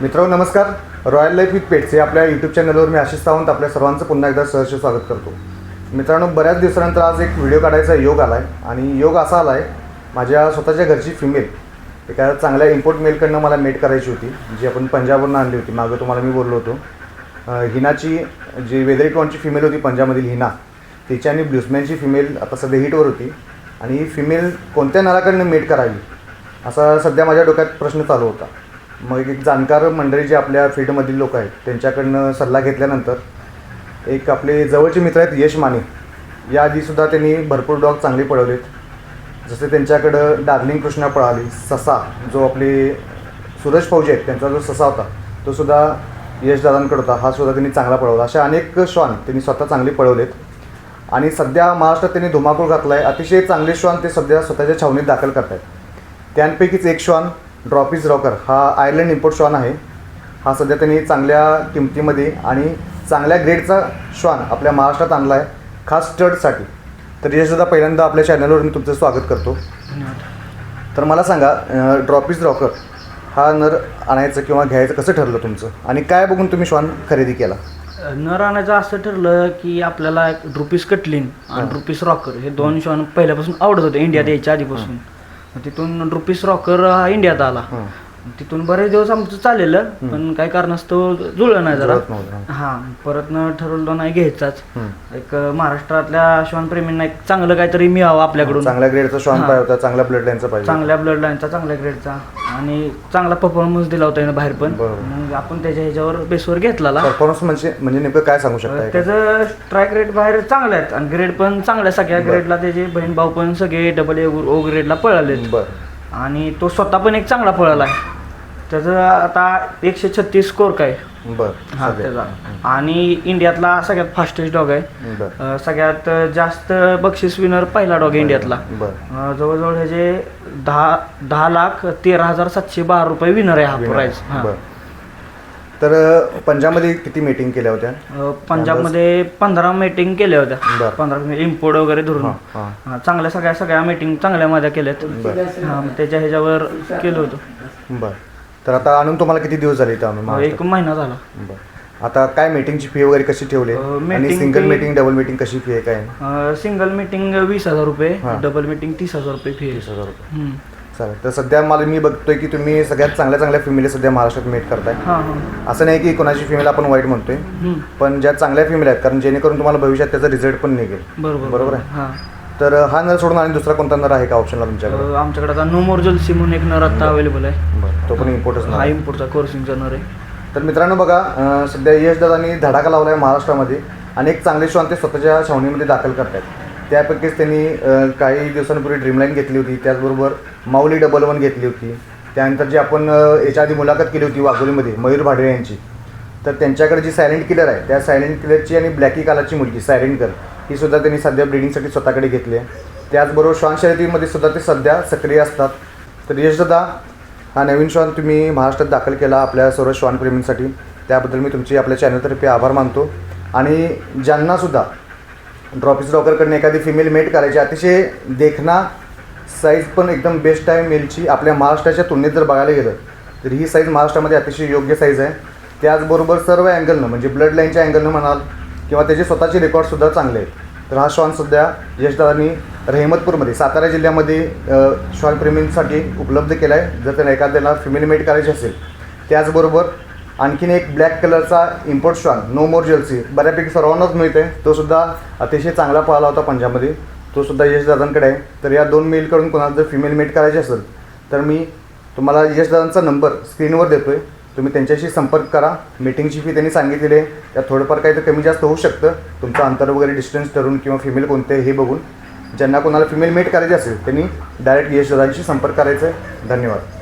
मित्रांनो नमस्कार. Royal life with pets आपल्या यूट्यूब चॅनलवर मी आशिष सावंत आपल्या सर्वांचं पुन्हा एकदा सहर्ष स्वागत करतो. मित्रांनो बऱ्याच दिवसानंतर आज एक व्हिडिओ काढायचा योग आला आहे आणि योग असा आला आहे माझ्या स्वतःच्या घरची फिमेल एका चांगल्या इम्पोर्ट मेलकडनं मला मेट करायची होती जी आपण पंजाबवरून आणली होती. मागं तुम्हाला मी बोललो होतो. हिनाची जी वेदरी टॉनची फिमेल होती पंजाबमधील हिना तिची आणि ब्लुसमॅनची फिमेल आता सध्या हिटवर होती. आणि ही फिमेल कोणत्या नळाकडनं मेट करावी? असा सध्या माझ्या डोक्यात प्रश्न चालू होता. मग एक जाणकार मंडळी जे आपल्या फील्डमधील लोक आहेत त्यांच्याकडनं सल्ला घेतल्यानंतर एक आपले जवळचे मित्र आहेत यश माने. या आधीसुद्धा त्यांनी भरपूर डॉग चांगले पळवलेत. जसे त्यांच्याकडं डार्लिंग कृष्णा पळाली ससा जो आपले सूरज फौजी आहेत त्यांचा जो ससा होता तो सुद्धा यश दादांकडे होता हा सुद्धा त्यांनी चांगला पळवला. अशा अनेक श्वान त्यांनी स्वतः चांगले पळवलेत. आणि सध्या महाराष्ट्रात त्यांनी धुमाकूळ घातला आहे अतिशय चांगले श्वान ते सध्या स्वतःच्या छावणीत दाखल करत आहेत त्यांपैकीच एक श्वान ड्रॉपीज रॉकर हा आयर्लंड इम्पोर्ट श्वान आहे. हा सध्या त्यांनी चांगल्या किमतीमध्ये आणि चांगल्या ग्रेडचा श्वान आपल्या महाराष्ट्रात आणला आहे खास स्टडसाठी तर यशदा पहिल्यांदा आपल्या चॅनलवर मी तुमचं स्वागत करतो. तर मला सांगा ड्रॉपीज रॉकर हा नर आणायचं किंवा घ्यायचं कसं ठरलं तुमचं? आणि काय बघून तुम्ही श्वान खरेदी केला? नर आणायचं असं ठरलं की आपल्याला एक रुपीस कटलीन आणि रुपीस रॉकर हे दोन शॉन पहिल्यापासून आवडत होते इंडियात यायच्या आधीपासून. तिथून रुपीस रॉकर हा इंडियात आला. तिथून बरेच दिवस आमचं चाललेलं पण काही कारणास्तव जुळलं नाही जरा. जुळत नव्हतं. हा परत न ठरवलं नाही घ्यायचाच. एक महाराष्ट्रातल्या श्वानप्रेमींना एक चांगलं काहीतरी मिळावं आपल्याकडून. चांगल्या ग्रेडचा श्वान. पाहिजे होता चांगल्या ब्लड लाईनचा पाहिजे चांगल्या ब्लड लाईनचा चांगल्या ग्रेडचा आणि चांगला परफॉर्मन्स दिला होता यानं बाहेर पण. बरोबर. मग आपण त्याच्या ह्याच्यावर बेसवर घेतला परफॉर्मन्स म्हणजे म्हणजे नेमकं काय सांगू शकता? त्याचं स्ट्राईक रेट बाहेर चांगले आहेत. आणि ग्रेड पण चांगल्या सगळ्या ग्रेडला त्याचे बहीण भाऊ पण सगळे डबल ए ओ ग्रेडला पळालेत. बरं. आणि तो स्वतः पण एक चांगला पळाला आहे. त्याचं आता एकशे छत्तीस स्कोर काय? बरं हा. त्याचा. आणि इंडियातला सगळ्यात फास्टेस्ट डॉग आहे. बरं. अं, सगळ्यात जास्त बक्षीस विनर पहिला डॉग आहे इंडियातला. बरं. अं, जवळजवळ ह्याचे दहा दहा लाख तेरा हजार सातशे बारा रुपये विनर आहे हा प्राईज बरं. तर अं, पंजाबमध्ये किती मीटिंग केल्या होत्या? अं, पंजाबमध्ये पंधरा मीटिंग केल्या बरं. होत्या पंधरा इम्पोर्ट वगैरे धरून. हां हां. हा, चांगल्या सगळ्या सगळ्या मीटिंग चांगल्या माझ्या केल्यात. हा, मग त्याच्या ह्याच्यावर केलं होतं. बरं. तर आता आणून तुम्हाला किती दिवस झाले इथं आम्ही एक महाराष्ट्रात? महिना झाला. बरं. आता काय मीटिंगची फी वगैरे कशी ठेवली? अं, आणि meeting single fee- meeting double meeting कशी फी आहे काय? आहे? सिंगल मीटिंग वीस हजार रुपये हा. डबल मीटिंग तीस हजार रुपये फी तीस हजार रुपये. हम्म. चालेल. तर सध्या मला मी बघतोय की तुम्ही सगळ्यात चांगल्या चांगल्या फिमेली सध्या महाराष्ट्रात मीट करताय. हा हा. असं नाही की कोणाची फिमेल आपण वाईट म्हणतोय हम्म. पण ज्या चांगल्या फिमेल आहेत कारण जेणेकरून तुम्हाला भविष्यात त्याचा रिझल्ट पण निघेल. बरोबर बरोबर आहे. हा. तर हा नर सोडून आणि दुसरा कोणता नर आहे का ऑप्शनला तुमच्याकडे? अं, आमच्याकडे आता नो मोर जलसी म्हणून एक नर आता अवेलेबल आहे. तो पण इम्पॉर्टन्स हा इम्पोर्टचा कोर्सिंगचा नर आहे. तर मित्रांनो बघा अं, सध्या यश दादांनी धडाका लावला आहे महाराष्ट्रामध्ये अनेक चांगले श्वान ते स्वतःच्या छावणीमध्ये दाखल करतात त्यापैकीच त्यांनी अं, काही दिवसांपूर्वी ड्रीमलाईन घेतली होती त्याचबरोबर माऊली डबल वन घेतली होती. त्यानंतर जी आपण अं, याच्या आधी मुलाखत केली होती वाघोलीमध्ये मयूर भाडे यांची. तर त्यांच्याकडे जी सायलेंट किलर आहे त्या सायलेंट किलरची आणि ब्लॅकी कालाची मुलगी सायलेंट कर ही सुद्धा त्यांनी सध्या ब्रिडिंगसाठी स्वतःकडे घेतली आहे. त्याचबरोबर श्वान शर्यतीमध्ये सुद्धा ते सध्या सक्रिय असतात. तर यशदादा हा नवीन श्वान तुम्ही महाराष्ट्रात दाखल केला आपल्या सर्व श्वानप्रेमींसाठी त्याबद्दल मी तुमची आपल्या चॅनलतर्फे आभार मानतो. आणि ज्यांनासुद्धा ड्रॉपीज रॉकरकडनं एखादी फिमेल मेट करायची अतिशय देखना साईज पण एकदम बेस्ट आहे मेलची आपल्या महाराष्ट्राच्या तुलनेत जर बघायला गेलं तर ही साईज महाराष्ट्रामध्ये अतिशय योग्य साईज आहे. त्याचबरोबर सर्व अँगलनं म्हणजे ब्लड लाईनच्या अँगलनं म्हणाल किंवा त्याचे स्वतःचे रेकॉर्डसुद्धा चांगले आहेत. तर हा श्वान सध्या यशदादांनी रहिमतपूरमध्ये सातारा जिल्ह्यामध्ये अ, श्वानप्रेमींसाठी उपलब्ध केला आहे जर त्याला एखाद्याला फिमेल मेड करायची असेल त्याचबरोबर आणखीन एक ब्लॅक कलरचा इम्पोर्ट श्वान नो मोर जर्सी बऱ्यापैकी सर्वांनाच मिळते तो सुद्धा अतिशय चांगला पळाला होता पंजाबमध्ये. तो सुद्धा यशदादांकडे आहे. तर या दोन मेलकडून कोणाला जर फिमेल मेड करायची असेल तर मी तुम्हाला यशदादांचा नंबर स्क्रीनवर देतो आहे तुम्ही त्यांच्याशी संपर्क करा. मीटिंगची फी त्यांनी सांगितलेली आहे. त्यात थोडंफार काही तर कमी जास्त होऊ शकतं. तुमचं अंतर वगैरे डिस्टन्स ठरून किंवा फिमेल कोणते हे बघून. ज्यांना कोणाला फिमेल मेट करायची असेल त्यांनी डायरेक्ट यशदादांशी संपर्क करायचा आहे. धन्यवाद.